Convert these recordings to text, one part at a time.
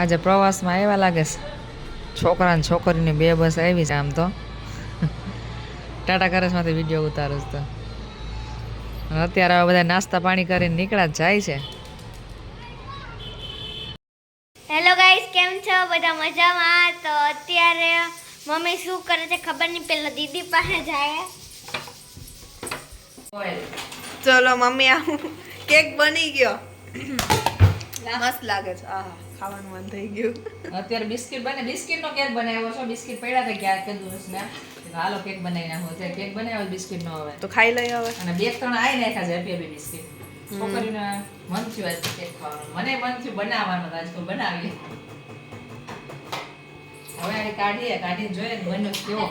આજે પ્રવાસમાં આવ્યા લાગે છે. છોકરા ને છોકરીની બે બસ આવી છે આમ તો. ટાટા કરસમાંથી વીડિયો ઉતારું છું તો. અત્યારે હવે બધા નાસ્તા પાણી કરીને નીકળ્યા જ જાય છે. હેલો ગાઈસ કેમ છો? બધા મજામાં? તો અત્યારે મમ્મી શું કરે છે ખબર નહીં પેલા દીદી પાસે જાય. ચલો મમ્મી આવું કેક બની ગયો. મસ્ત લાગે છે આહા. ખાવાનું મન થઈ ગયું. અત્યારે બિસ્કિટ બને. બિસ્કિટ નો કેક બનાવ્યો છો? બિસ્કિટ પડ્યા હતા ક્યાં છે ને હાલો કેક બનાવી નાખો. અત્યારે કેક બનાવ્યો બિસ્કિટ નો હવે. તો ખાઈ લઈ હવે. અને બે ત્રણ આવી નાખ્યા છે હેપી હેપી બિસ્કિટ. છોકરીને મન થયું આજે કેક ખાવાનું. મને મન થયું બનાવવાનું આજ તો બનાવીએ. હવે આને કાઢીએ કાઢીને જોઈએ બન્યો કેવો.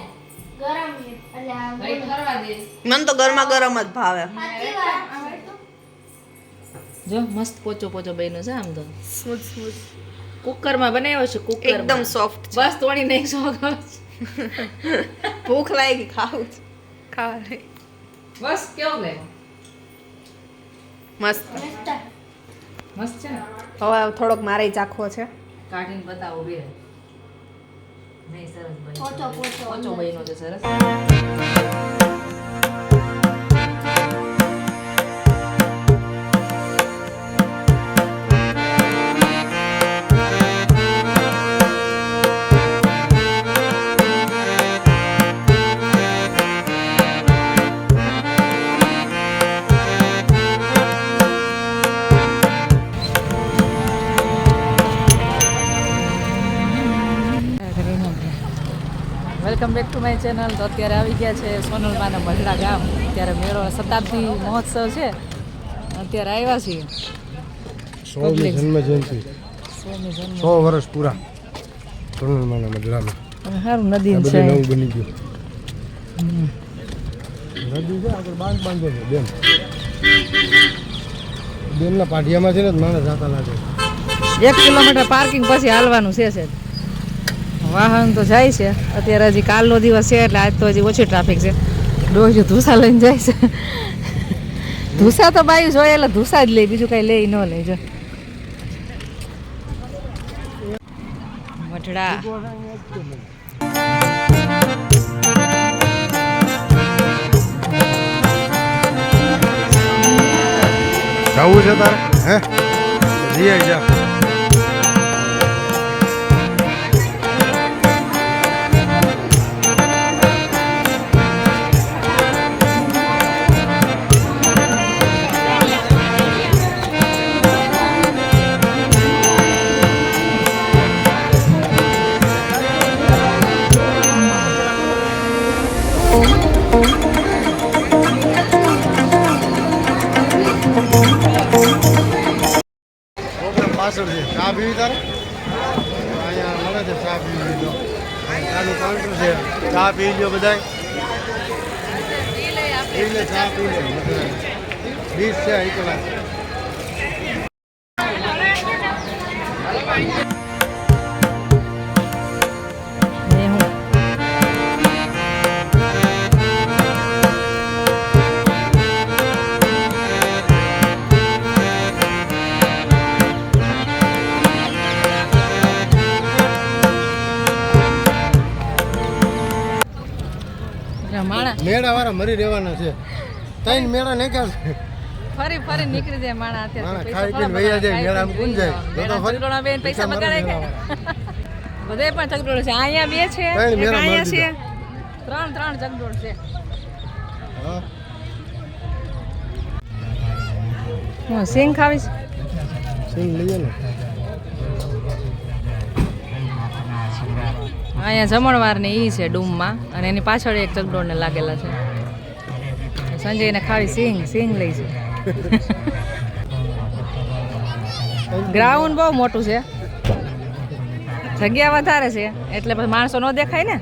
ગરમ એટલે ફરવા દે? મને તો ગરમા ગરમ જ ભાવે. સાચી વાત. જો મસ્ત પોચો પોચો બન્યો છે આમ તો. Smooth smooth. કુકરમાં બનાવ્યો છે કુકર એકદમ સોફ્ટ બસ તોડી નહીં શોખ ભૂખ લાગી ખાવું છે. ખાવા. બસ કેવો લાગ્યો મસ્ત. મસ્ત છે ને? હવે થોડોક મારે ચાખવો છે. કાઢીને બતાવો બે. નહીં સરસ બન્યો. ઓછો ઓછો પોચો બન્યો છે સરસ. Welcome back to my channel. તો અત્યારે આવી ગયા છે સોનલમાના મઢડા ગામ. અત્યારે મેળો શતાબ્દી મહોત્સવ છે. અત્યારે આવ્યા છીએ. સોળમી જન્મ જયંતિ સો વર્ષ પૂરા સોનલમાના મધરામાં સારું નદી છે નવું બની ગયું. નદી છે આગળ બાંધ બાંધો છે બેન. બેનના પાટિયામાં છે ને માણસ જાતા લાગે. એક કિલોમીટર પાર્કિંગ પછી હાલવાનું છે છે વાહન તો જાય છે. અત્યારે હજી કાલનો દિવસ છે એટલે આજ તો હજી ઓછી ટ્રાફિક છે. ડોહી ધૂસા લઈને જાય છે. ધૂસા તો બાયું જોઈએ એટલે ધૂસા જ લે, બીજું કાંઈ લઈ ન લેજો મઠડા જવું છે તારે? હે? જઈએ જા. છે ચા પીવી તારે? અહીંયા મળે છે ચા પીવી લીધો ચાનું કાઉન્ટર છે. ચા પી લો બધા પી લે ચા પી લે. વીસ છે અહીં કલાક મેળા વાળા મરી રહેવાના છે. ત્રણ મેળા છે ફરી ફરી નીકળી જાય માણા અત્યારે ખાઈ પીને વૈયા જાય, મેળામાં કોણ જાય? બેન પૈસા બગાડે કે બધે પણ ચગડોળ છે. અહીંયા બે છે એક અહીંયા છે. ત્રણ ત્રણ ચગડોળ છે. હા. હું સિંગ ખાવીશ? સિંગ લઈએ ને અહીંયા જમણવાર ને ઈ છે ડૂમમાં અને એની પાછળ એક ચગડોળ ને લાગેલા છે. સંજયને ખાવી સિંગ સિંગ લઈ છે. ગ્રાઉન્ડ બહુ મોટું છે. જગ્યા વધારે છે એટલે પછી માણસો ન દેખાય ને?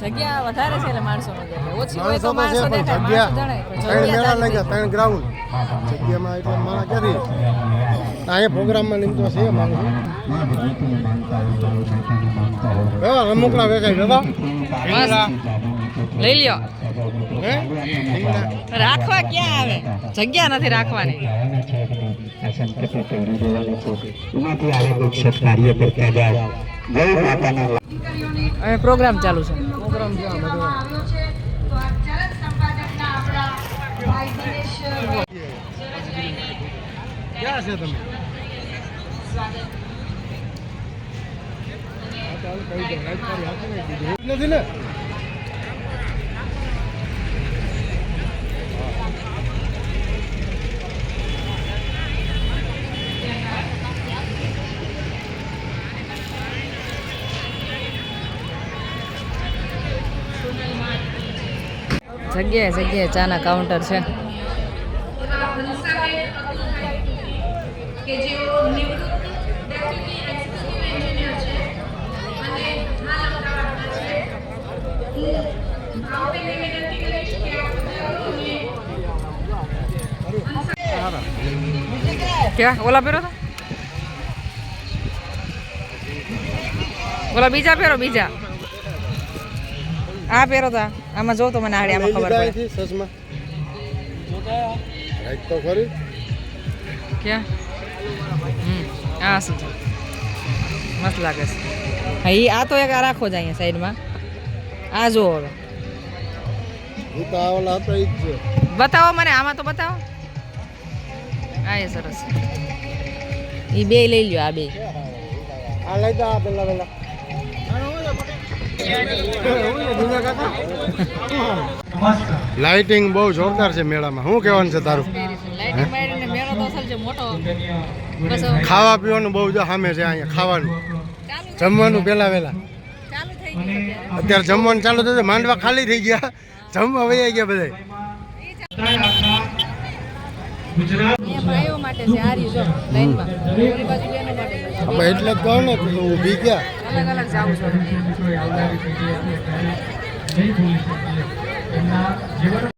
જગ્યા વધારે છે એટલે માણસો ન દેખાય. ઓછી હોય તો માણસો માણસો દેખાય જગ્યા માણસો જણાય. ત્રણ મેળા લાગ્યા ત્રણ ગ્રાઉન્ડ જગ્યામાં એટલે માણા ક્યાંથી અહીંયા પ્રોગ્રામમાં લીધો છે મારું રમકડા વેચાય દાદા. લઈ લ્યો. રાખવા ક્યાં આવે? જગ્યા નથી રાખવાની. પ્રોગ્રામ ચાલુ છે. પ્રોગ્રામ ક્યાં છે તમે આ તો હાલ કહી દો, રાઈટ મારી હાથે નહીં દીધું. નથી ને જગ્યાએ જગ્યાએ ચાના કાઉન્ટર છે ક્યાં ઓલા પહેરો તો? ઓલા બીજા પહેરો બીજા? આ પહેરો તા આમાં જો તો મને આડે આમાં ખબર પડે. સસમા રાઈટ તો ખરી. ક્યાં હમ આ શું મસ્ત લાગે છે. હા એ આ તો એક આ રાખો જ અહીંયા સાઈડમાં આ જો હવે. તો ઓલા હતા ઈ જ બતાવો મને આમાં તો બતાવો. આ એ સરસ. એ બે લઈ લ્યો આ બે. આ લઈ જા પેલા પેલા. લાઇટિંગ બહુ જોરદાર છે મેળામાં. શું કહેવાનું છે તારું? ખાવા પીવાનું બહુ જો સામે છે અહીંયા ખાવાનું. જમવાનું પેલા વહેલા અત્યારે જમવાનું ચાલુ થયું છે, માંડવા ખાલી થઈ ગયા. જમવા વૈયા ગયા બધા. આપણે એટલે જ કહું ને ઊભી ગયા. અલગ અલગ જાવું છું.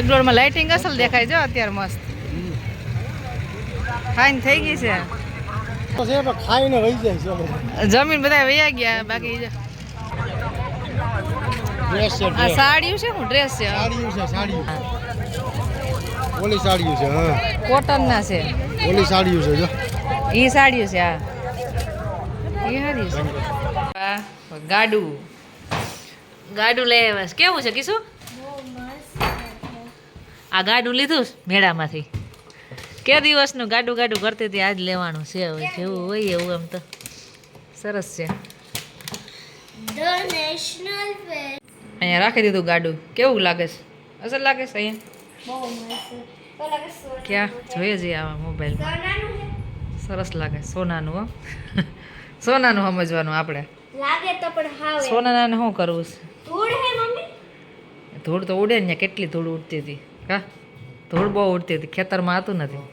ચકડોળમાં લાઇટિંગ અસલ દેખાય છે અત્યારે મસ્ત. ખાઈને થઈ ગઈ છે. ખાઈને વહી જાય જમીન બધા વૈયા ગયા બાકી છે આ ડ્રેસ. છે હું ડ્રેસ છે. સાડીયું છે સાડીયું ઓલી સાડીયું છે હા. કોટનના છે. ઓલી સાડીયું છે જો. એ સાડીઓ છે આ છે. ગાડું. ગાડું લઈ આવ્યા કેવું છે કીશું? આ ગાડું લીધું મેળામાંથી. કે દિવસનું ગાડું ગાડું કરતી હતી આજ લેવાનું છે હવે જેવું હોય એવું એમ તો. સરસ છે. અહીંયા રાખી દીધું ગાડું. કેવું લાગે છે? અસર લાગે છે અહીંયા? સોનાનું ક્યાં? જોઈએ જઈએ આવા મોબાઈલમાં સરસ લાગે સોનાનું હો. સોનાનું સમજવાનું આપણે. લાગે તો પણ હાવ. એમ. શું કરવું છે? ધૂળ હે મમ્મી? ધૂળ તો ઉડે ને કેટલી ધૂળ ઉડતી હતી. હા ધૂળ બહુ ઉડતી હતી ખેતરમાં હતું નથી.